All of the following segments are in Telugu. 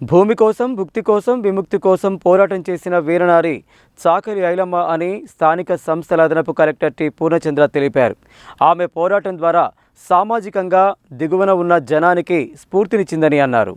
భూమి కోసం భుక్తి కోసం విముక్తి కోసం పోరాటం చేసిన వీరనారి చాకరి ఐలమ్మ అని స్థానిక సంస్థల అదనపు కలెక్టర్ టి. పూర్ణచంద్ర తెలిపారు. ఆమె పోరాటం ద్వారా సామాజికంగా దిగువన ఉన్న జనానికి స్ఫూర్తినిచ్చిందని అన్నారు.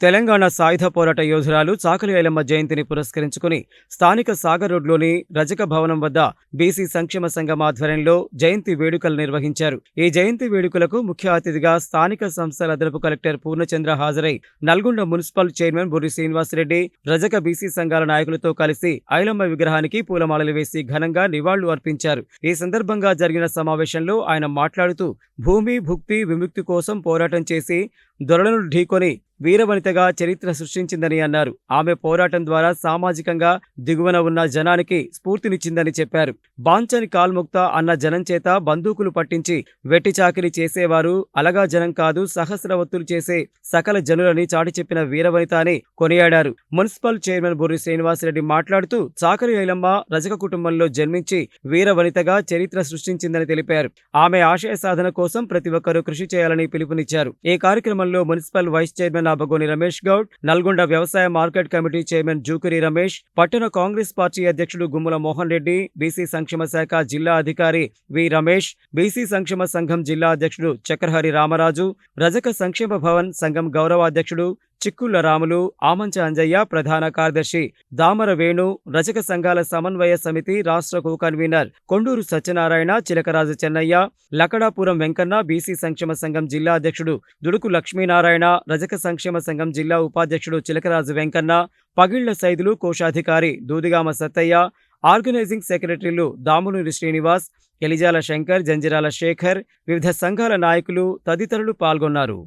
తెలంగాణ సాయుధ పోరాట యోధురాలు చాకలి ఐలమ్మ జయంతిని పురస్కరించుకుని స్థానిక సాగర్ రోడ్లోని రజక భవనం వద్ద బీసీ సంక్షేమ సంఘం ఆధ్వర్యంలో జయంతి వేడుకలు నిర్వహించారు. ఈ జయంతి వేడుకలకు ముఖ్య అతిథిగా స్థానిక సంస్థల అదనపు కలెక్టర్ పూర్ణచంద్ర హాజరై నల్గొండ మున్సిపల్ చైర్మన్ బుర్రి శ్రీనివాసరెడ్డి రజక బీసీ సంఘాల నాయకులతో కలిసి ఐలమ్మ విగ్రహానికి పూలమాలలు వేసి ఘనంగా నివాళులు అర్పించారు. ఈ సందర్భంగా జరిగిన సమావేశంలో ఆయన మాట్లాడుతూ భూమి భుక్తి విముక్తి కోసం పోరాటం చేసి దొరలను ఢీకొని వీరవనితగా చరిత్ర సృష్టించిందని అన్నారు. ఆమె పోరాటం ద్వారా సామాజికంగా దిగువన ఉన్న జనానికి స్ఫూర్తినిచ్చిందని చెప్పారు. బాంచని కాల్ముక్త అన్న జనం చేత బందూకులు పట్టించి వెట్టి చాకిరి చేసేవారు అలగా జనం కాదు సహస్రవత్తులు చేసే సకల జనులని చాటి చెప్పిన వీరవనిత అని కొనియాడారు. మున్సిపల్ చైర్మన్ బుర్రి శ్రీనివాసరెడ్డి మాట్లాడుతూ చాకరి ఐలమ్మ రజక కుటుంబంలో జన్మించి వీరవనితగా చరిత్ర సృష్టించిందని తెలిపారు. ఆమె ఆశయ సాధన కోసం ప్రతి ఒక్కరూ కృషి చేయాలని పిలుపునిచ్చారు. ఈ కార్యక్రమంలో municipal vice chairman Abagoni Ramesh Goud Nalgonda వ్యవసాయ market committee chairman Jukiri Ramesh పట్టణ కాంగ్రెస్ పార్టీ అధ్యక్షుడు గుమ్మల మోహన్ రెడ్డి బీసీ సంక్షేమ శాఖ జిల్లా అధికారి వి రమేష్ బీసీ సంక్షేమ సంఘం జిల్లా అధ్యక్షుడు చక్రహరి రామరాజు రజక సంక్షేమ భవన్ సంఘం గౌరవ అధ్యక్షుడు చిక్కుళ్ళ రాములు ఆమంచ అంజయ్య ప్రధాన కార్యదర్శి దామర వేణు రజక సంఘాల సమన్వయ సమితి రాష్ట్ర co convener Konduru Satyanarayana Chilakaraju Chennaiah Lakadapuram Venkanna BC సంక్షేమ సంఘం జిల్లా అధ్యక్షుడు దుడుకు లక్ష్మీనారాయణ రజక సంక్షేమ సంఘం జిల్లా ఉపాధ్యక్షుడు చిలకరాజు వెంకన్న పగిళ్ళ సైదులు కోశాధికారి దూదిగామ సత్తయ్య ఆర్గనైజింగ్ సెక్రటరీలు దామునూరి శ్రీనివాస్ ఎలిజాల శంకర్ జంజిరాల శేఖర్ వివిధ సంఘాల నాయకులు తదితరులు పాల్గొన్నారు.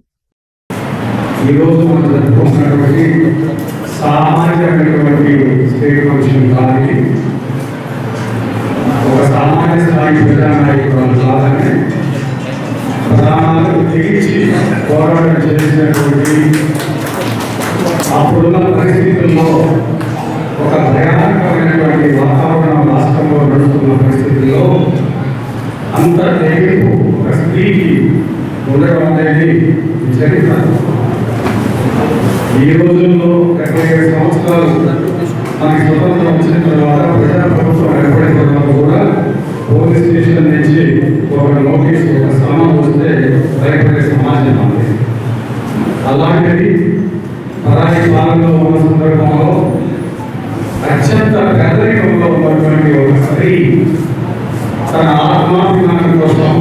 ఈరోజు మనం జరుపుకుంటున్నటువంటి సామాజికమైనటువంటి స్టేట్ కమిషన్ కానీ ఒక సామాన్య స్థాయి ప్రజానాయకుడు కాదని ప్రధానాలకు తెగించి పోరాటం చేసినటువంటి అప్పుడున్న పరిస్థితుల్లో ఒక భయానకమైనటువంటి వాతావరణం రాష్ట్రంలో నడుస్తున్న పరిస్థితుల్లో అంత తెగింపు ఒక స్త్రీకి ఉండడం అనేది చరిత్ర ఈ రోజుల్లో డెబ్బై ఏడు సంవత్సరాలు మనకి స్వతంత్రం వచ్చిన తర్వాత ప్రజా ప్రభుత్వం ఏర్పడిన తర్వాత కూడా పోలీస్ స్టేషన్ నుంచి ఒక నోటీస్ ఒక స్థానం వస్తే భయపడే సమాజం ఉంది అలాంటిది పరాయి పాలనలో ఉన్న సందర్భంలో అత్యంత పేదరికంలో ఉన్నటువంటి ఒక స్త్రీ తన ఆత్మాభిమానం కోసం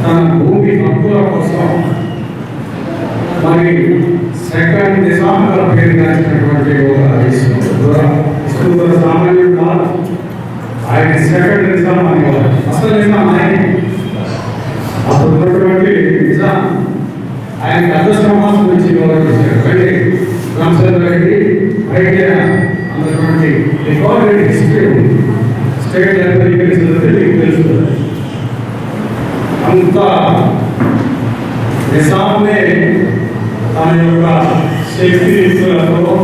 తన భూమి హక్కుల కోసం మరి సెకండ్ నిజాముల పేరు రాసినటువంటి ఒక సామాన్యుడు కాదు ఆయన సెకండ్ నిజాం అనేవారు అసలు నిజాం ఆయన అప్పుడు ఉన్నటువంటి నిజాం ఆయన అర్ధ సమాజం నుంచి గౌరవం చేశారు వెళ్ళి రామచంద్ర రెడ్డి అన్నటువంటి రికార్డెడ్ హిస్టరీ ఉంది. స్టేట్ తెలుస్తుంది. అంత నిజాంనే తన యొక్క శక్తియుక్తులతో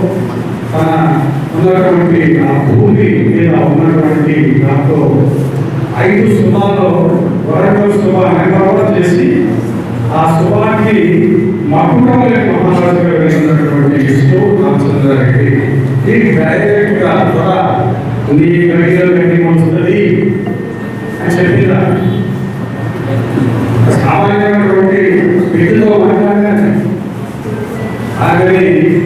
తన ఉన్నటువంటి ఆ భూమి మీద ఉన్నటువంటి దాంతో ఐదు శుభాల్లో వరకు శుభ నెంబర్ చేసి ఆ శుభానికి మకుటంలో మహారాజుగా వెళ్ళినటువంటి విష్ణు రామచంద్రారెడ్డి దీనికి డైరెక్ట్గా కూడా నీ గడిలో గడ్డి వస్తుంది అని చెప్పిందా సామాన్యమైనటువంటి వ్యక్తితో I believe.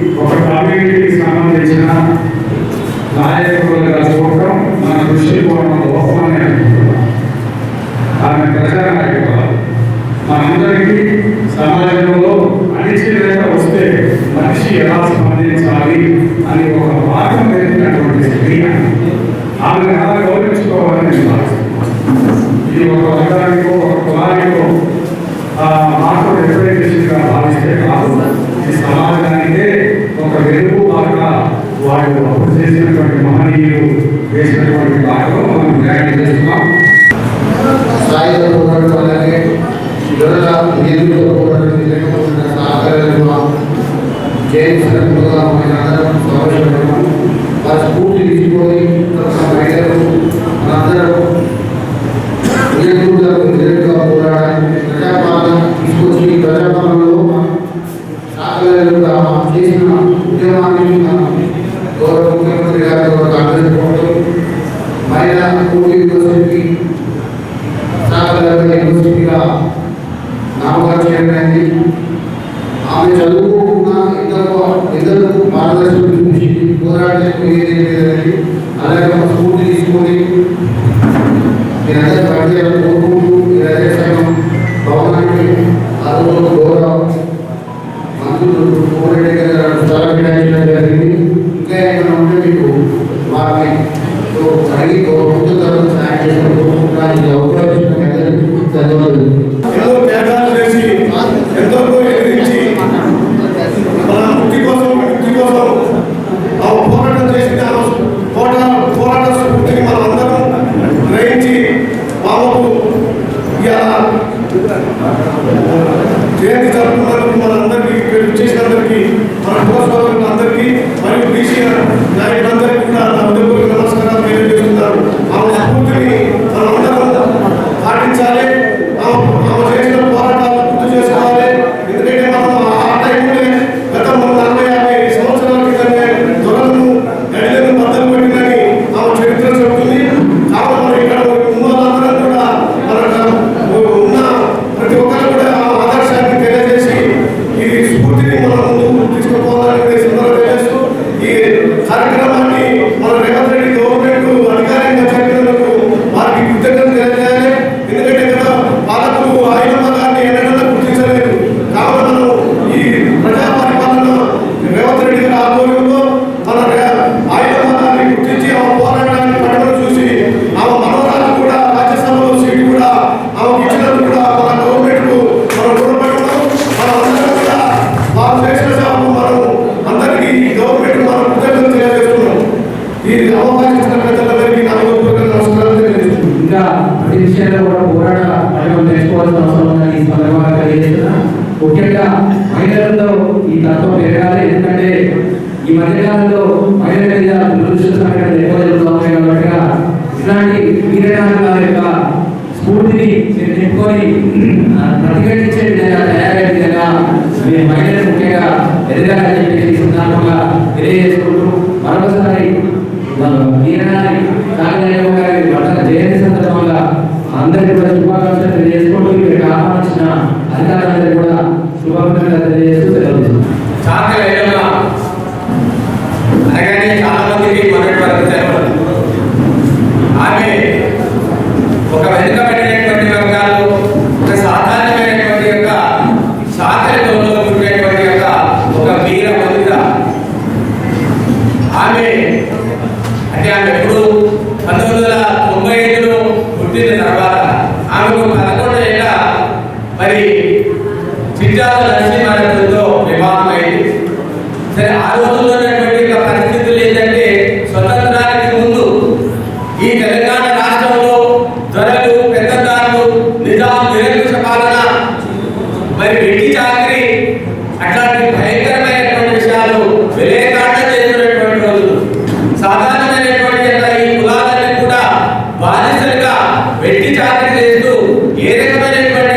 కాంగ్రెస్ గురించి అలాగే ఒక స్ఫూర్తి తీసుకొని నేను అదే పనిచేయాలని కోరుకుంటూ నేను ఈ తత్వం పెరగాలి ఎందుకంటే ఈ మధ్యకాలంలో కాబట్టి ఇలాంటి యొక్క స్ఫూర్తిని నింపుకొని ప్రతిఘటించే విధంగా తయారయ్యే విధంగా మీరు మహిళలు ముఖ్యంగా ఎదగాలని చెప్పి సందర్భంగా తెలియజేసుకుంటూ మరొకసారి వీరనాథి కాగదేవ గారి జయంతి సందర్భంగా అందరికీ కూడా శుభాకాంక్షలు తెలియజేసుకుంటూ ఇక్కడ ఆహ్వానించిన అధికారులందరూ కూడా శుభాకాంక్షలు తెలియజేసుకుంటూ వెట్టి చాటి చేస్తూ ఏ రకమైనటువంటి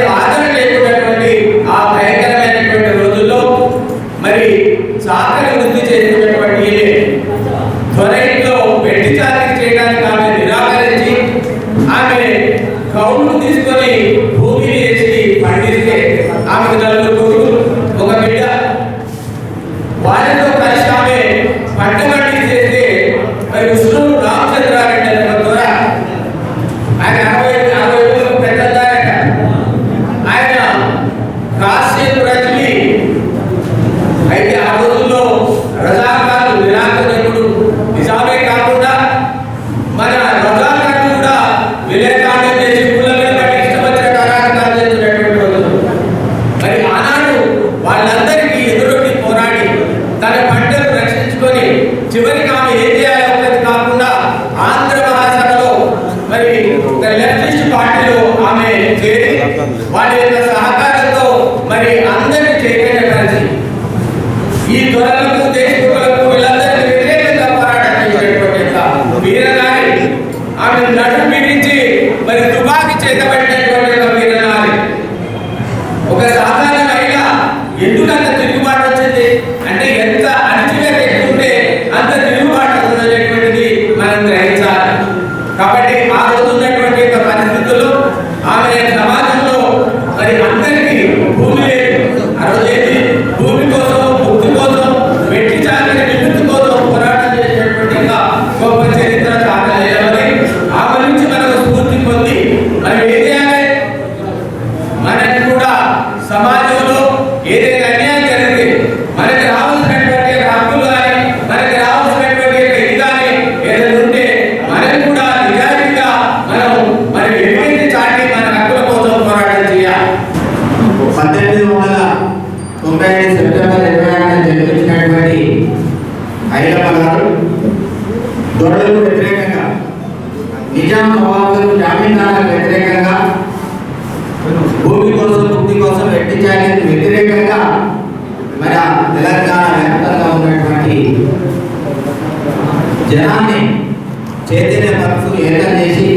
చైతన్య చైతన్యపరుస్తూ ఏకం చేసి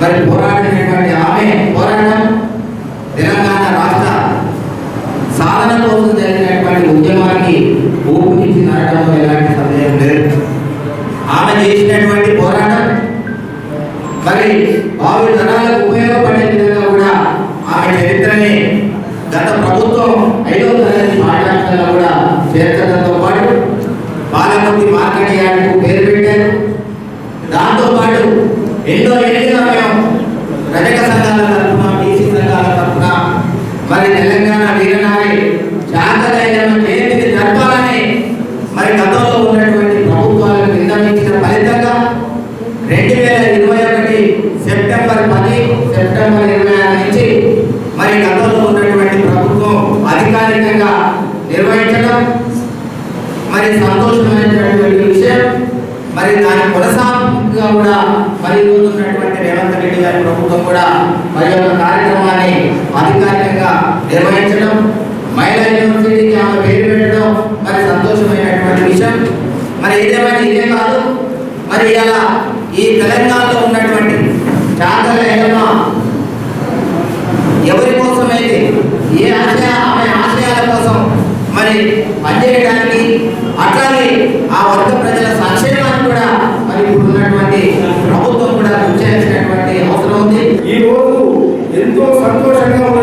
మరి పోరాడినటువంటి ఆమె పోరాటం తెలంగాణ రాష్ట్ర సాధన కోసం జరిగినటువంటి ఉద్యమానికి ఊపిరిచ్చి నడటంలో ఎలాంటి సందేహం లేదు. ఆమె చేసినటువంటి పోరాటం మరి భావి తరాలకు ఉపయోగపడే విధంగా కూడా ఆమె చరిత్రని గత ప్రభుత్వం ఐదో తరగతి పాఠశాలలో కూడా చేర్చడంతో పాటు బాలమూర్తి మార్కెట్ యార్డుకు పేరు పెట్టారు దాంతో పాటు ఎన్నో ఏళ్ళుగా మేము రజక సంఘాల తరఫున టీసీ సంఘాల తరఫున మరి తెలంగాణ వీరనారి శాంతదైన జయంతిని జరపాలని మరి గతంలో ఉన్నటువంటి ప్రభుత్వాలను నిర్ణయించిన ఫలితంగా రెండు వేల ఇరవై ఒకటి సెప్టెంబర్ పది సెప్టెంబర్ ఇరవై ఆరు నుంచి మరి గతంలో ఉన్నటువంటి ప్రభుత్వం అధికారికంగా నిర్వహించడం మరి సంతోషమైనటువంటి విషయం. మరి దాని కొనసాగుగా కూడా మరి ఈరోజు ఉన్నటువంటి రేవంత్ రెడ్డి గారి ప్రభుత్వం కూడా మరి యొక్క కార్యక్రమాన్ని అధికారికంగా నిర్వహించడం మహిళా యూనివర్సిటీకి ఆమె పేరు పెట్టడం మరి సంతోషమైనటువంటి విషయం. మరి ఏదేమైనా ఇదే కాదు. మరి ఇలా ఈ తెలంగాణలో ఉన్నటువంటి చాతల ఎడమ ఎవరి కోసమైతే ఏ ఆశయ ఆమె ఆశయాల కోసం మరి పనిచేయడానికి అట్లాగే ఆ వర్గ ఎంతో సంతోషంగా